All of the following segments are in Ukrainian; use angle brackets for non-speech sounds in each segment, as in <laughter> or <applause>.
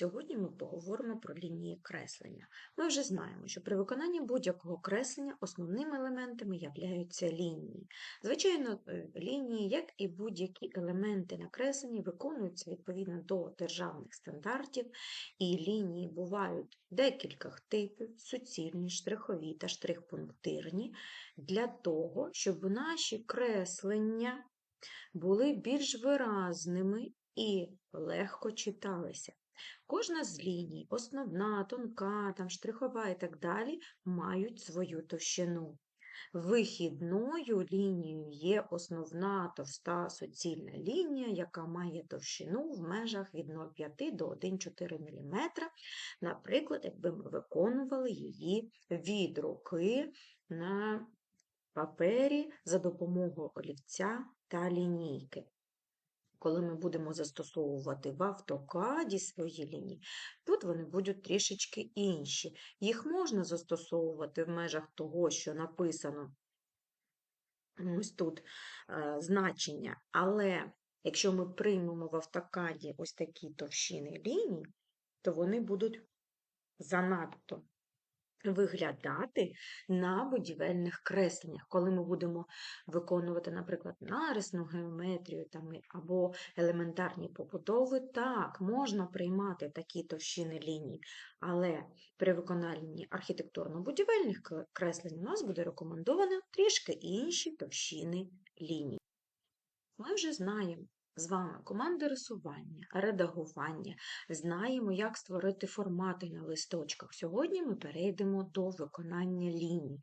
Сьогодні ми поговоримо про лінії креслення. Ми вже знаємо, що при виконанні будь-якого креслення основними елементами являються лінії. Звичайно, е, лінії, як і будь-які елементи на кресленні, виконуються відповідно до державних стандартів, і лінії бувають декількох типів: суцільні, штрихові та штрихпунктирні, для того, щоб наші креслення були більш виразними і легко читалися. Кожна з ліній, основна, тонка, там, штрихова і так далі, мають свою товщину. Вихідною лінією є основна товста суцільна лінія, яка має товщину в межах від 0,5 до 1,4 мм. Наприклад, якби ми виконували її від руки на папері за допомогою олівця та лінійки коли ми будемо застосовувати в автокаді свої лінії, тут вони будуть трішечки інші. Їх можна застосовувати в межах того, що написано ось тут е, значення, але якщо ми приймемо в автокаді ось такі товщини ліній, то вони будуть занадто виглядати на будівельних кресленнях, коли ми будемо виконувати, наприклад, нарисну геометрію там, або елементарні побудови, так, можна приймати такі товщини ліній, але при виконанні архітектурно-будівельних креслень у нас буде рекомендовано трішки інші товщини ліній. Ми вже знаємо, з вами команди рисування, редагування, знаємо, як створити формати на листочках. Сьогодні ми перейдемо до виконання ліній.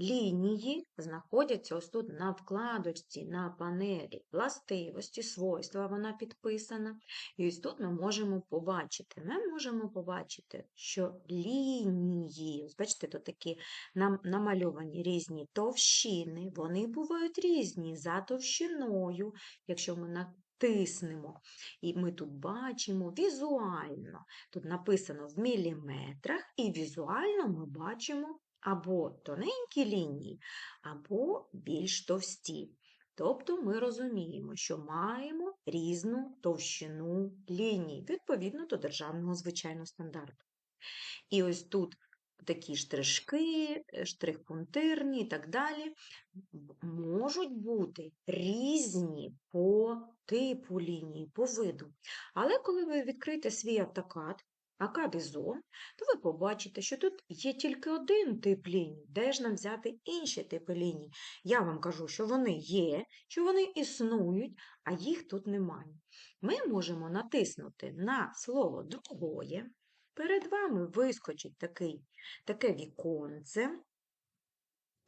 Лінії знаходяться ось тут на вкладочці, на панелі, властивості, свойства, вона підписана. І ось тут ми можемо побачити. Ми можемо побачити, що лінії, ось бачите, тут такі намальовані різні товщини, вони бувають різні за товщиною, якщо ми натиснемо. І ми тут бачимо візуально. Тут написано в міліметрах, і візуально ми бачимо або тоненькі лінії, або більш товсті. Тобто ми розуміємо, що маємо різну товщину ліній, відповідно до державного звичайного стандарту. І ось тут такі штришки, штрих-пунктирні і так далі, можуть бути різні по типу лінії, по виду. Але коли ви відкриєте свій автокад, Акадизон, то ви побачите, що тут є тільки один тип ліній. Де ж нам взяти інші типи ліній? Я вам кажу, що вони є, що вони існують, а їх тут немає. Ми можемо натиснути на слово другое. Перед вами вискочить такий, таке віконце.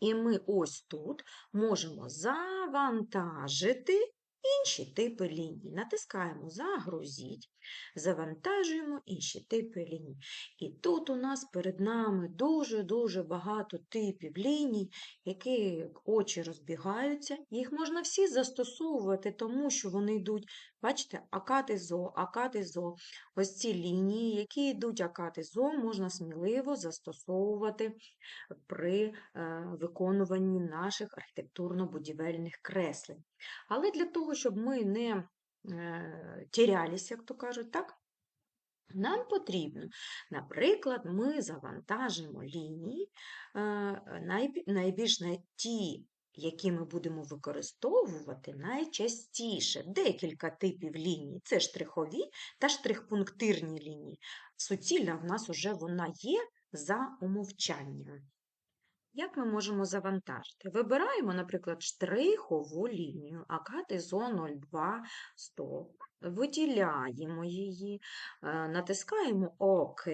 І ми ось тут можемо завантажити інші типи ліній. Натискаємо Загрузіть, завантажуємо інші типи ліній. І тут у нас перед нами дуже-дуже багато типів ліній, які очі розбігаються. Їх можна всі застосовувати, тому що вони йдуть, бачите, акати-зо, акати-зо. Ось ці лінії, які йдуть акати-зо, можна сміливо застосовувати при е, виконуванні наших архітектурно-будівельних креслень. Але для того, щоб ми не е, тірялися, як то кажуть, так? Нам потрібно, наприклад, ми завантажимо лінії, е, найбільш ті, які ми будемо використовувати найчастіше. Декілька типів ліній це штрихові та штрихпунктирні лінії. Суцільна в нас вже вона є за умовчанням. Як ми можемо завантажити? Вибираємо, наприклад, штрихову лінію, акати ЗО 02 стоп, виділяємо її, е, натискаємо ОК,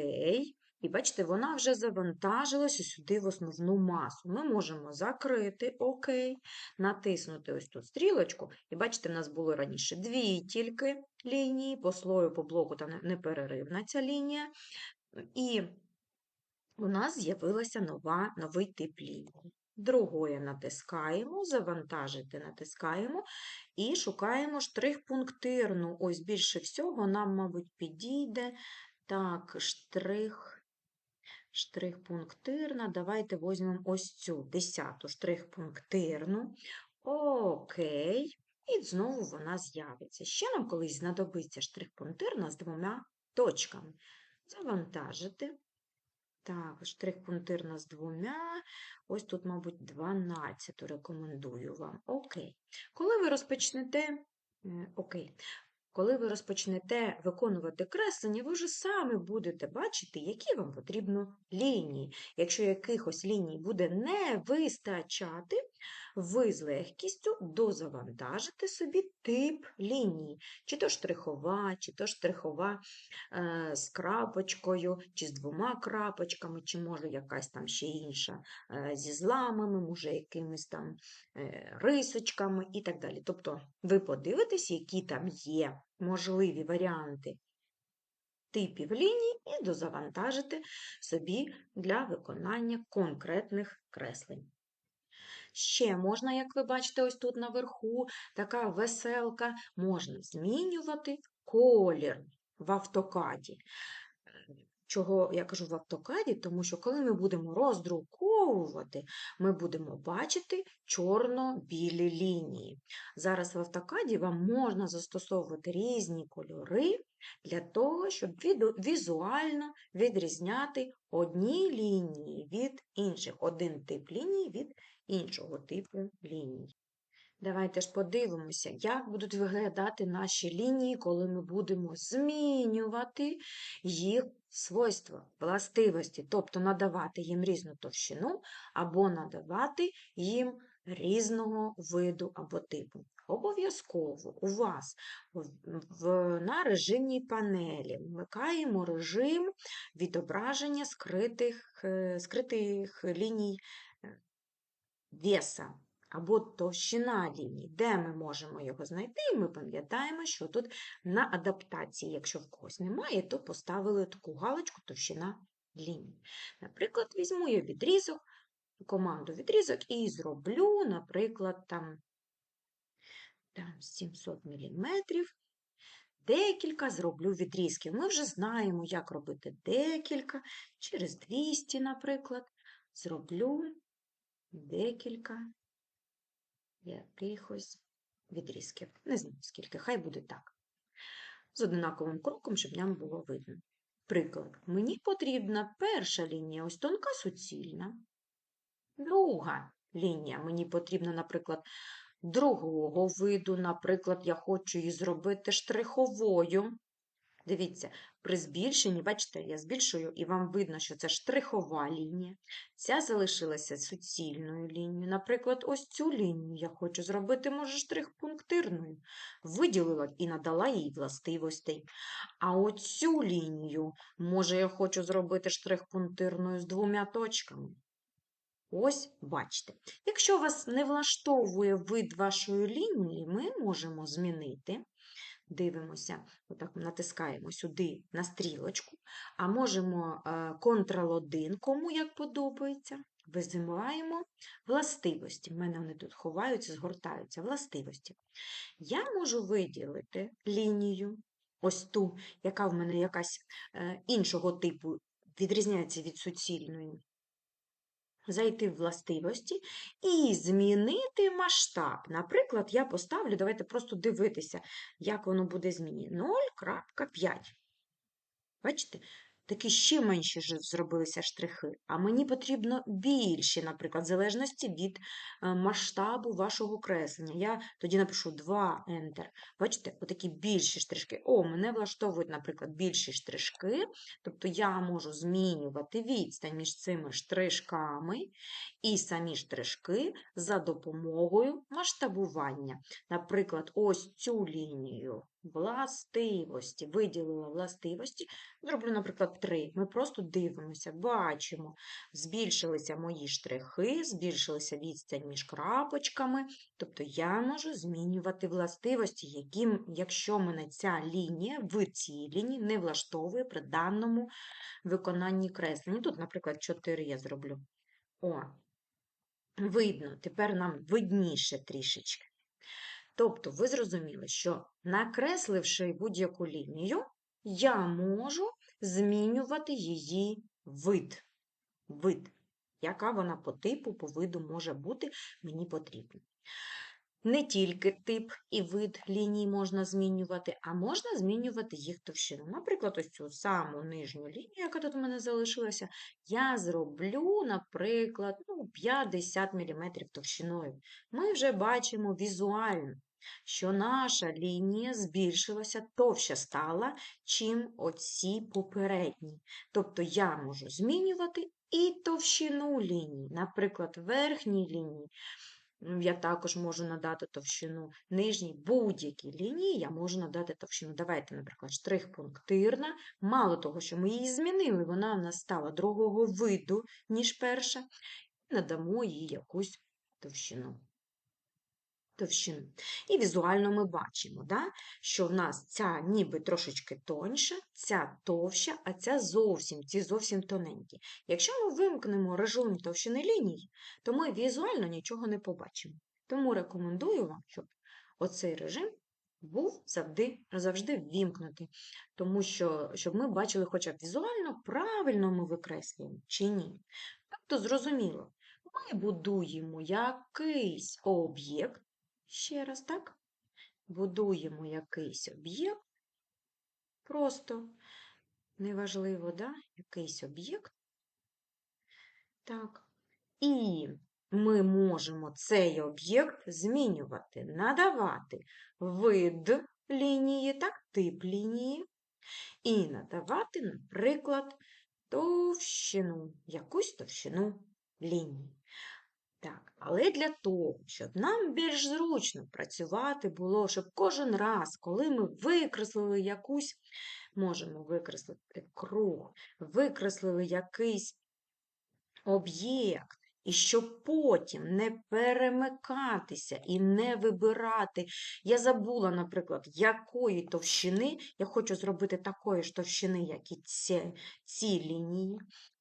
і бачите, вона вже завантажилася сюди в основну масу. Ми можемо закрити ОК, натиснути ось тут стрілочку, і бачите, в нас було раніше дві тільки лінії, по слою, по блоку та непереривна ця лінія. І у нас з'явилася нова, новий тип лінії. Другое натискаємо, завантажити натискаємо і шукаємо штрих-пунктирну. Ось більше всього нам, мабуть, підійде. Так, штрих, штрих-пунктирна. Давайте візьмемо ось цю десяту штрих-пунктирну. Окей. І знову вона з'явиться. Ще нам колись знадобиться штрих-пунктирна з двома точками. Завантажити. Так, штрих-пунктир нас двома. Ось тут, мабуть, 12 рекомендую вам. Окей. Коли ви розпочнете, е, окей. Коли ви розпочнете виконувати креслення, ви вже самі будете бачити, які вам потрібно лінії. Якщо якихось ліній буде не вистачати, ви з легкістю дозавантажите собі тип лінії, чи то штрихова, чи то штрихова е, з крапочкою, чи з двома крапочками, чи може якась там ще інша е, зі зламами, може якимись там е, рисочками і так далі. Тобто ви подивитесь, які там є можливі варіанти типів ліній і дозавантажите собі для виконання конкретних креслень. Ще можна, як ви бачите, ось тут наверху така веселка, можна змінювати колір в автокаді. Чого я кажу в автокаді? Тому що коли ми будемо роздруковувати, ми будемо бачити чорно-білі лінії. Зараз в автокаді вам можна застосовувати різні кольори для того, щоб візуально відрізняти одні лінії від інших, один тип лінії від іншого типу ліній. Давайте ж подивимося, як будуть виглядати наші лінії, коли ми будемо змінювати їх свойства, властивості, тобто надавати їм різну товщину або надавати їм різного виду або типу. Обов'язково у вас в, на режимній панелі вмикаємо режим відображення скритих, е, скритих ліній веса або товщина лінії, де ми можемо його знайти, і ми пам'ятаємо, що тут на адаптації, якщо в когось немає, то поставили таку галочку товщина лінії. Наприклад, візьму я відрізок, команду відрізок і зроблю, наприклад, там, там 700 мм. Декілька зроблю відрізків. Ми вже знаємо, як робити декілька, через 200, наприклад, зроблю декілька якихось відрізків. Не знаю скільки, хай буде так. З однаковим кроком, щоб нам було видно. Приклад, мені потрібна перша лінія, ось тонка суцільна. Друга лінія, мені потрібна, наприклад, другого виду, наприклад, я хочу її зробити штриховою. Дивіться, при збільшенні, бачите, я збільшую, і вам видно, що це штрихова лінія. Ця залишилася суцільною лінією. Наприклад, ось цю лінію я хочу зробити, може, штрих-пунктирною. Виділила і надала їй властивостей. А оцю лінію, може, я хочу зробити штрих-пунктирною з двома точками. Ось бачите. Якщо вас не влаштовує вид вашої лінії, ми можемо змінити дивимося, отак натискаємо сюди на стрілочку, а можемо Ctrl-1, кому як подобається, визимаємо властивості. У мене вони тут ховаються, згортаються властивості. Я можу виділити лінію, ось ту, яка в мене якась е, іншого типу відрізняється від суцільної зайти в властивості і змінити масштаб. Наприклад, я поставлю, давайте просто дивитися, як воно буде змінено. 0,5. Бачите? Такі ще менші зробилися штрихи, а мені потрібно більші, наприклад, в залежності від е, масштабу вашого креслення. Я тоді напишу 2 Enter. Бачите, отакі більші штришки. О, мене влаштовують, наприклад, більші штришки, тобто я можу змінювати відстань між цими штришками і самі штришки за допомогою масштабування. Наприклад, ось цю лінію властивості, виділила властивості, зроблю, наприклад, 3. Ми просто дивимося, бачимо, збільшилися мої штрихи, збільшилася відстань між крапочками, тобто я можу змінювати властивості, які, якщо мене ця лінія в цій лінії не влаштовує при даному виконанні креслення. Тут, наприклад, 4 я зроблю. О, видно, тепер нам видніше трішечки. Тобто, ви зрозуміли, що накресливши будь-яку лінію, я можу змінювати її вид. Вид, яка вона по типу, по виду може бути, мені потрібна. не тільки тип і вид ліній можна змінювати, а можна змінювати їх товщину. Наприклад, ось цю саму нижню лінію, яка тут у мене залишилася, я зроблю, наприклад, ну, 50 мм товщиною. Ми вже бачимо візуально, що наша лінія збільшилася, товща стала, чим оці попередні. Тобто я можу змінювати і товщину лінії. Наприклад, верхній лінії я також можу надати товщину нижній будь-якій лінії я можу надати товщину. Давайте, наприклад, штрих-пунктирна. Мало того, що ми її змінили, вона в нас стала другого виду, ніж перша, і надамо їй якусь товщину. Товщину. І візуально ми бачимо, да, що в нас ця ніби трошечки тоньша, ця товща, а ця зовсім, ці зовсім тоненькі. Якщо ми вимкнемо режим товщини ліній, то ми візуально нічого не побачимо. Тому рекомендую вам, щоб оцей режим був завжди, завжди ввімкнутий, тому що, щоб ми бачили хоча б візуально, правильно ми викреслюємо чи ні. Тобто, зрозуміло, ми будуємо якийсь об'єкт, ще раз, так? Будуємо якийсь об'єкт, просто неважливо, да? якийсь об'єкт. Так. І ми можемо цей об'єкт змінювати, надавати вид лінії, так, тип лінії, і надавати, наприклад, товщину, якусь товщину лінії. Так, але для того, щоб нам більш зручно працювати було, щоб кожен раз, коли ми викреслили якусь, можемо викреслити круг, викреслили якийсь об'єкт, і щоб потім не перемикатися і не вибирати. Я забула, наприклад, якої товщини я хочу зробити такої ж товщини, як і ці, ці лінії.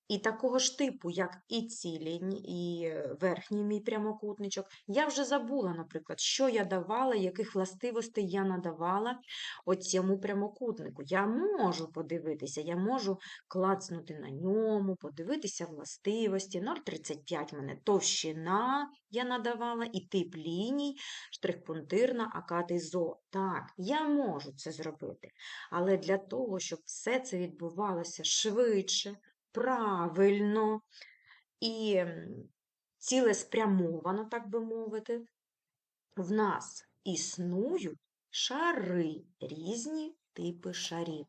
І такого ж типу, як і ці лінії, і е, верхній мій прямокутничок. Я вже забула, наприклад, що я давала, яких властивостей я надавала оцьому прямокутнику. Я можу подивитися, я можу клацнути на ньому, подивитися властивості. 0,35 мене товщина я надавала, і тип ліній, штрих-пунктирна, акатий. Так, я можу це зробити. Але для того, щоб все це відбувалося швидше, правильно і цілеспрямовано, так би мовити, в нас існують шари, різні типи шарів.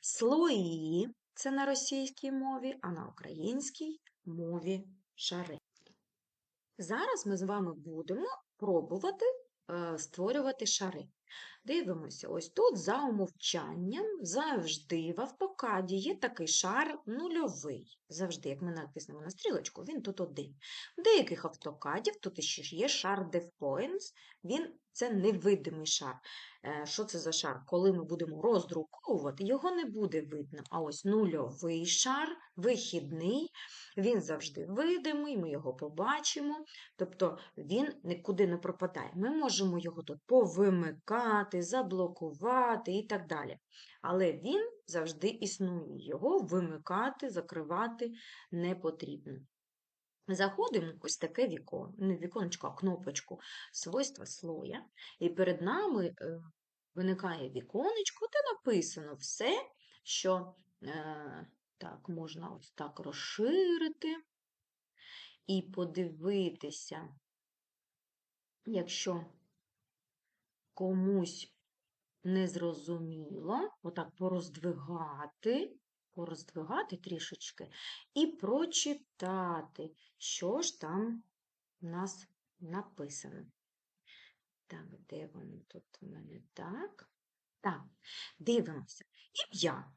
Слої це на російській мові, а на українській мові шари. Зараз ми з вами будемо пробувати е, створювати шари. Дивимося, ось тут за умовчанням завжди в автокаді є такий шар нульовий. Завжди, як ми натиснемо на стрілочку, він тут один. В деяких автокадів тут ще є шар DevPoints, він це невидимий шар. Е, Що це за шар? Коли ми будемо роздруковувати, його не буде видно. А ось нульовий шар, вихідний, він завжди видимий, ми його побачимо. Тобто він нікуди не пропадає. Ми можемо його тут повимикати, заблокувати і так далі. Але він завжди існує. Його вимикати, закривати не потрібно. Заходимо ось таке вікон, не віконечко, а кнопочку свойства слоя, і перед нами е, виникає віконечко, де написано все, що е, так, можна ось так розширити і подивитися, якщо комусь незрозуміло, отак пороздвигати, пороздвигати трішечки і прочитати, що ж там у нас написано. Так, де воно тут у мене так? Так, дивимося. Ім'я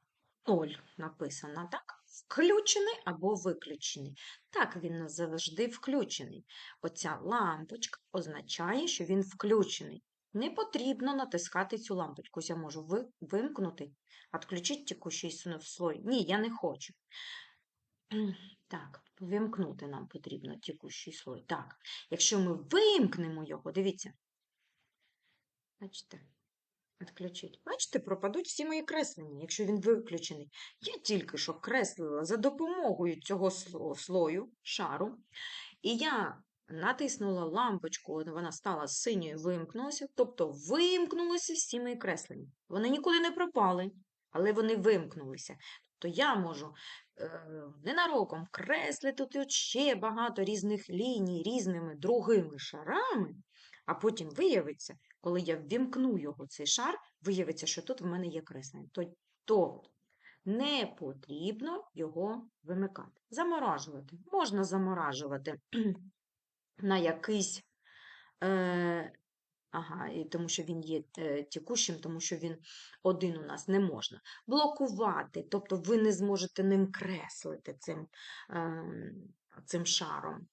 0 написано, так? Включений або виключений. Так, він завжди включений. Оця лампочка означає, що він включений. Не потрібно натискати цю лампочку. Я можу вимкнути, відключити текущий слой. Ні, я не хочу. <clears throat> Так, вимкнути нам потрібно текущий слой. Так, якщо ми вимкнемо його, дивіться. Бачите? Відключить. Бачите, пропадуть всі мої креслення, якщо він виключений. Я тільки що креслила за допомогою цього слою, шару, і я натиснула лампочку, вона стала синьою, вимкнулася, тобто вимкнулися всі мої креслення. Вони нікуди не пропали, але вони вимкнулися. Тобто я можу е, ненароком креслити тут ще багато різних ліній, різними другими шарами, а потім виявиться, коли я ввімкну його, цей шар, виявиться, що тут в мене є креслення. Тобто не потрібно його вимикати. Заморажувати. Можна заморажувати на якийсь, е, ага, і тому що він є е, текущим, тому що він один у нас не можна. Блокувати, тобто ви не зможете ним креслити цим, е, цим шаром.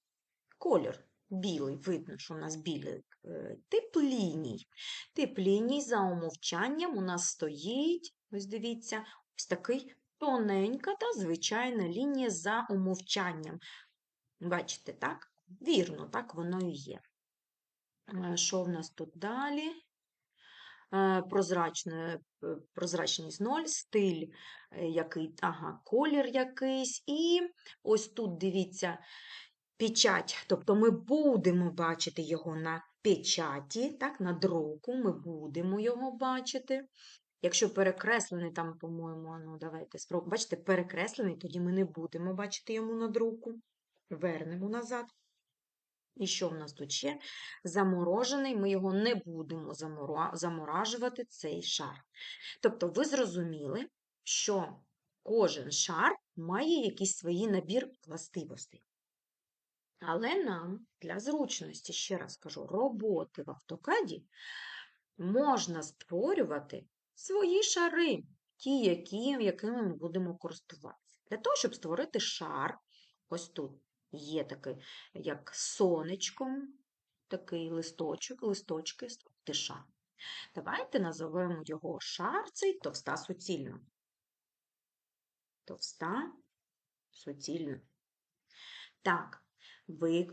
Колір білий, видно, що у нас білий е, тип ліній. Тип ліній за умовчанням у нас стоїть, ось дивіться, ось такий тоненька та звичайна лінія за умовчанням. Бачите, так? Вірно, так воно і є. Е, Що в нас тут далі? Е, е, прозрачність 0, стиль який, ага, колір якийсь. І ось тут дивіться печать, тобто ми будемо бачити його на печаті, так, на друку, ми будемо його бачити. Якщо перекреслений, там, по-моєму, ну давайте спробуємо. Бачите, перекреслений, тоді ми не будемо бачити йому на друку. Вернемо назад. І що в нас тут ще? Заморожений, ми його не будемо заморажувати, цей шар. Тобто ви зрозуміли, що кожен шар має якийсь свій набір властивостей. Але нам для зручності, ще раз кажу, роботи в автокаді можна створювати свої шари, ті, які, якими ми будемо користуватися. Для того, щоб створити шар, ось тут є такий, як сонечком, такий листочок, листочки, створити шар. Давайте назовемо його шар цей товста суцільна. Товста суцільна. Так,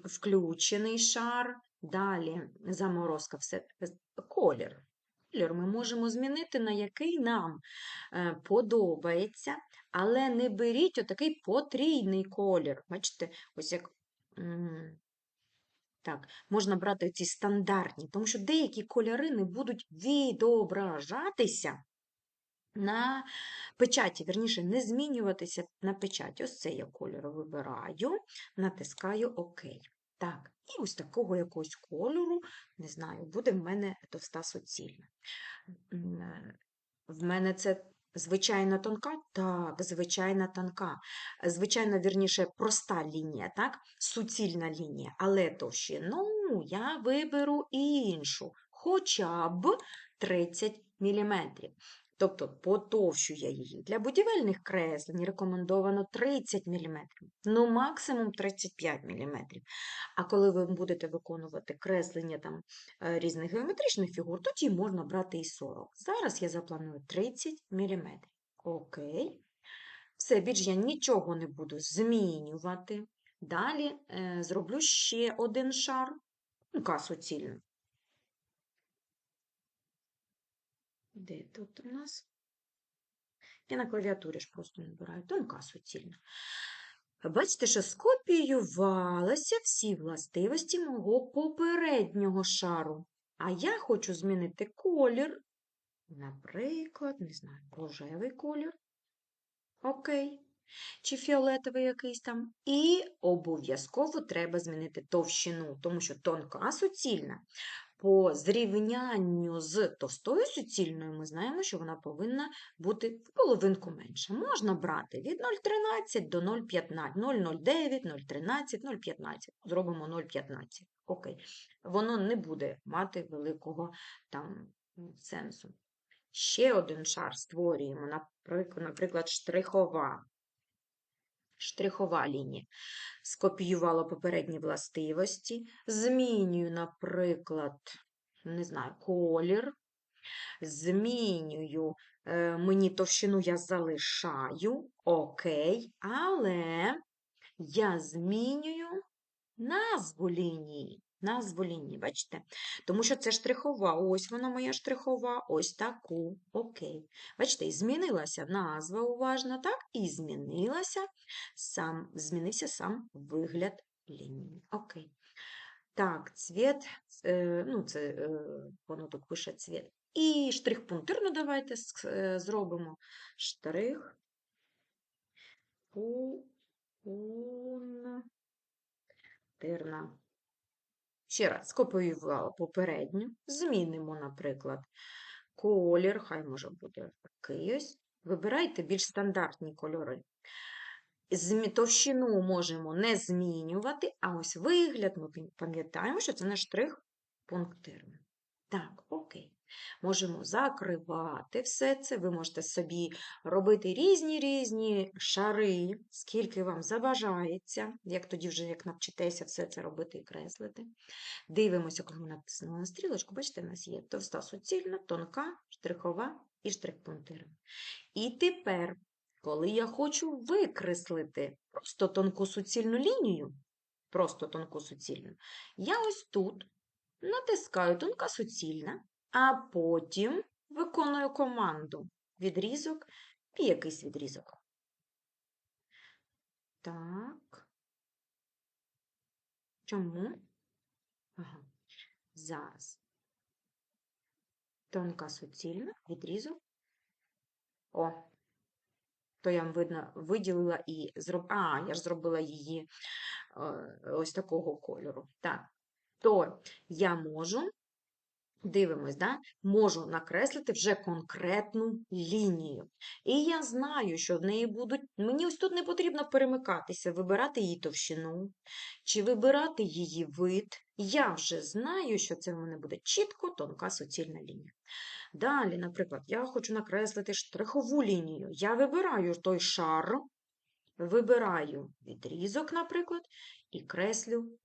включений шар, далі заморозка, все, колір. Колір ми можемо змінити, на який нам е, подобається, але не беріть отакий потрійний колір. Бачите, ось як. Так, можна брати ці стандартні, тому що деякі кольори не будуть відображатися на печаті, верніше, не змінюватися на печаті. Ось це я кольор вибираю, натискаю ОК. Так, і ось такого якогось кольору, не знаю, буде в мене товста суцільна. В мене це звичайна тонка? Так, звичайно тонка. Звичайно, вірніше, проста лінія, так? Суцільна лінія, але товщину я виберу іншу, хоча б 30 мм. Тобто потовщу я її. Для будівельних креслень рекомендовано 30 мм, ну максимум 35 мм. А коли ви будете виконувати креслення там, е, різних геометричних фігур, тоді можна брати і 40. Зараз я запланую 30 мм. Окей. Все, більш я нічого не буду змінювати. Далі е, зроблю ще один шар, ну, касу цільну. Де тут у нас? Я на клавіатурі ж просто набираю тонка суцільна. Бачите, що скопіювалися всі властивості мого попереднього шару. А я хочу змінити колір. Наприклад, не знаю, рожевий колір. Окей. Чи фіолетовий якийсь там. І обов'язково треба змінити товщину, тому що тонка суцільна по зрівнянню з товстою суцільною ми знаємо, що вона повинна бути в половинку менше. Можна брати від 0,13 до 0,15, 0,09, 0,13, 0,15. Зробимо 0,15. Окей. Воно не буде мати великого там сенсу. Ще один шар створюємо, наприклад штрихова. Штрихова лінія. Скопіювала попередні властивості. Змінюю, наприклад, не знаю, колір. Змінюю, е, мені товщину я залишаю, окей, але я змінюю назву лінії. Назву лінії, бачите? Тому що це штрихова. Ось вона моя штрихова, ось таку. Окей. Бачите, і змінилася назва уважно, так? І змінилася сам, змінився сам вигляд лінії. Окей. Так, цвіт, е, ну, це е, воно тут пише цвіт. І штрих пунктирно давайте е, зробимо. Штрих пунктирна. Ще раз, скопіювала попередню. Змінимо, наприклад, колір, хай може буде такий ось. Вибирайте більш стандартні кольори. Товщину можемо не змінювати, а ось вигляд ми пам'ятаємо, що це наш штрих пунктирний. Так, окей. Можемо закривати все це. Ви можете собі робити різні різні шари, скільки вам забажається, як тоді вже як навчитеся все це робити і креслити. Дивимося, коли написано на стрілочку. Бачите, в нас є товста суцільна, тонка, штрихова і штрих-пунктирна. І тепер, коли я хочу викреслити просто тонку суцільну лінію, просто тонку суцільну, я ось тут натискаю тонка суцільна, а потім виконую команду відрізок і якийсь відрізок. Так. Чому? Ага. Зараз. Тонка суцільна, відрізок. О, то я, вам видно, виділила і зроб... А, я ж зробила її е, ось такого кольору. Так, то я можу, дивимось, да? можу накреслити вже конкретну лінію. І я знаю, що в неї будуть. Мені ось тут не потрібно перемикатися, вибирати її товщину чи вибирати її вид. Я вже знаю, що це в мене буде чітко тонка суцільна лінія. Далі, наприклад, я хочу накреслити штрихову лінію. Я вибираю той шар, вибираю відрізок, наприклад, і креслю.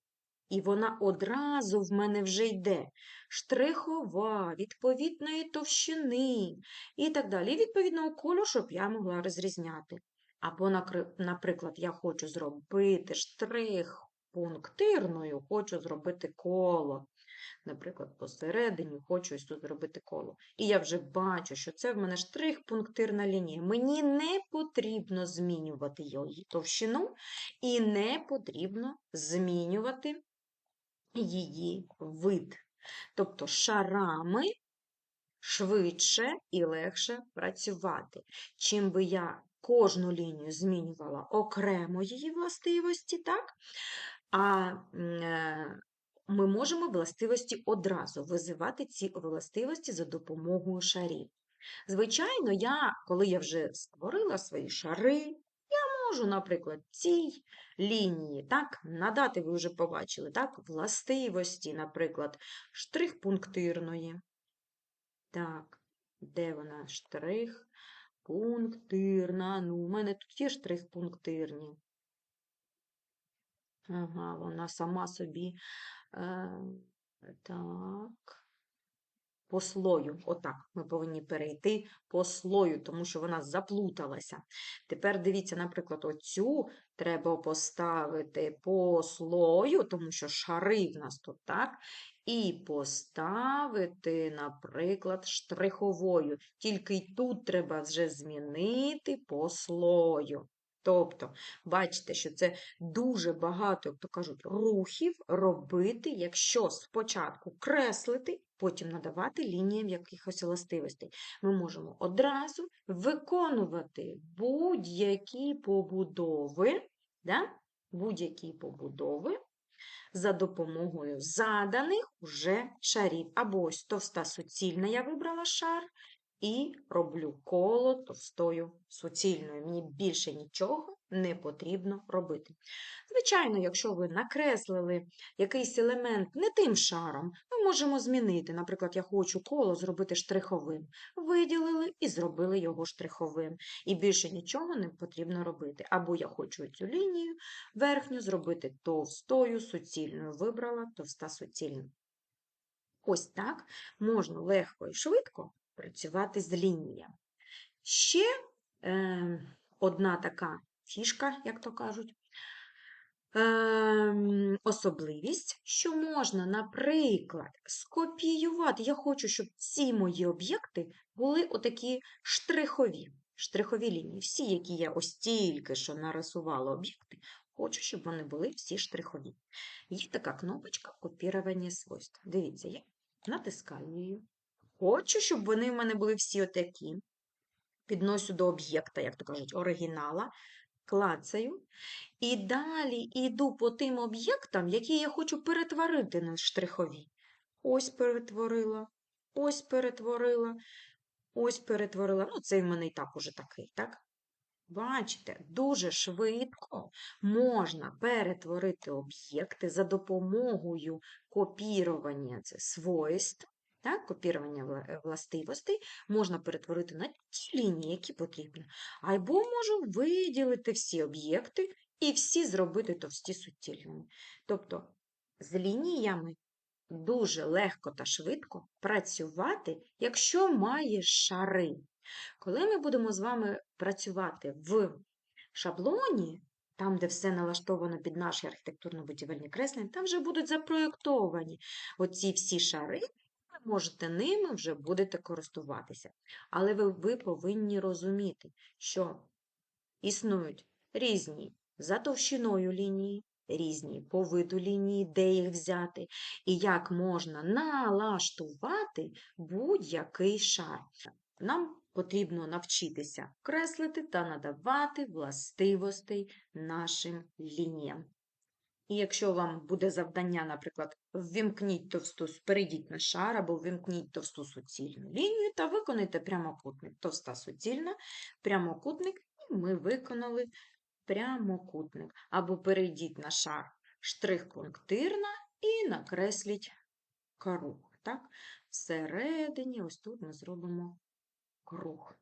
І вона одразу в мене вже йде. Штрихова, відповідної товщини і так далі. Відповідного кольору, щоб я могла розрізняти. Або, наприклад, я хочу зробити штрих пунктирною, хочу зробити коло. Наприклад, посередині хочу ось тут зробити коло. І я вже бачу, що це в мене штрих-пунктирна лінія. Мені не потрібно змінювати її товщину, і не потрібно змінювати її вид. Тобто шарами швидше і легше працювати. Чим би я кожну лінію змінювала окремо її властивості, так? А е, ми можемо властивості одразу визивати ці властивості за допомогою шарів. Звичайно, я, коли я вже створила свої шари, можу, наприклад, цій лінії так, надати, ви вже побачили, так, властивості, наприклад, штрих пунктирної. Так, де вона? Штрих пунктирна. Ну, у мене тут є штрих пунктирні. Ага, вона сама собі. Е, так. По слою. Отак. Ми повинні перейти по слою, тому що вона заплуталася. Тепер дивіться, наприклад, оцю треба поставити по слою, тому що шари в нас тут, так? І поставити, наприклад, штриховою. Тільки й тут треба вже змінити по слою. Тобто, бачите, що це дуже багато, як то кажуть, рухів робити, якщо спочатку креслити, потім надавати лініям якихось властивостей. Ми можемо одразу виконувати будь-які побудови, да? будь-які побудови за допомогою заданих уже шарів. Або ось товста суцільна я вибрала шар, і роблю коло товстою суцільною. Мені більше нічого не потрібно робити. Звичайно, якщо ви накреслили якийсь елемент не тим шаром, ми можемо змінити. Наприклад, я хочу коло зробити штриховим. Виділили і зробили його штриховим. І більше нічого не потрібно робити. Або я хочу цю лінію верхню зробити товстою суцільною. Вибрала товста суцільна. Ось так можна легко і швидко працювати з лініями. Ще е, одна така фішка, як то кажуть, е, особливість, що можна, наприклад, скопіювати. Я хочу, щоб ці мої об'єкти були отакі штрихові. Штрихові лінії. Всі, які я ось тільки що нарисувала об'єкти, Хочу, щоб вони були всі штрихові. Є така кнопочка копірування свойств. Дивіться, я натискаю її. Хочу, щоб вони в мене були всі отакі. Підносю до об'єкта, як то кажуть, оригінала, клацаю. І далі йду по тим об'єктам, які я хочу перетворити на штрихові. Ось перетворила, ось перетворила, ось перетворила. Ну, цей в мене і так уже такий, так? Бачите, дуже швидко можна перетворити об'єкти за допомогою копірування це свойств, так, копірування е, властивостей можна перетворити на ті лінії, які потрібні. Або можу виділити всі об'єкти і всі зробити товсті суцільними. Тобто з лініями дуже легко та швидко працювати, якщо маєш шари. Коли ми будемо з вами працювати в шаблоні, там, де все налаштовано під наші архітектурно-будівельні креслення, там вже будуть запроєктовані оці всі шари, можете ними вже будете користуватися. Але ви, ви повинні розуміти, що існують різні за товщиною лінії, різні по виду лінії, де їх взяти, і як можна налаштувати будь-який шар. Нам потрібно навчитися креслити та надавати властивостей нашим лініям. І якщо вам буде завдання, наприклад, ввімкніть товсту, перейдіть на шар або ввімкніть товсту суцільну лінію та виконайте прямокутник. Товста суцільна, прямокутник, і ми виконали прямокутник. Або перейдіть на шар штрих-пунктирна і накресліть круг. Так? Всередині, ось тут ми зробимо круг.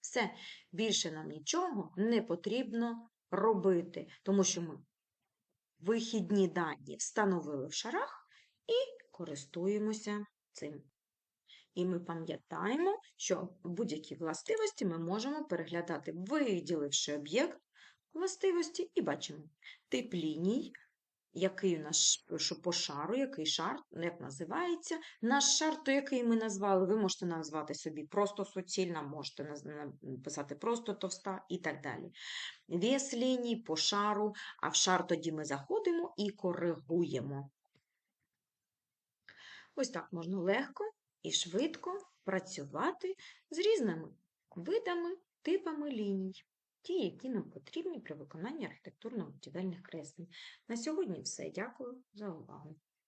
Все, більше нам нічого не потрібно робити, тому що ми вихідні дані встановили в шарах і користуємося цим. І ми пам'ятаємо, що будь-які властивості ми можемо переглядати, виділивши об'єкт властивості, і бачимо тип ліній, який у нас по шару, який шар, як називається. Наш шар, то який ми назвали, ви можете назвати собі просто суцільна, можете написати просто товста і так далі. Вес ліній по шару, а в шар тоді ми заходимо і коригуємо. Ось так можна легко і швидко працювати з різними видами, типами ліній, ті, які нам потрібні при виконанні архітектурно-будівельних креслень. На сьогодні все. Дякую за увагу.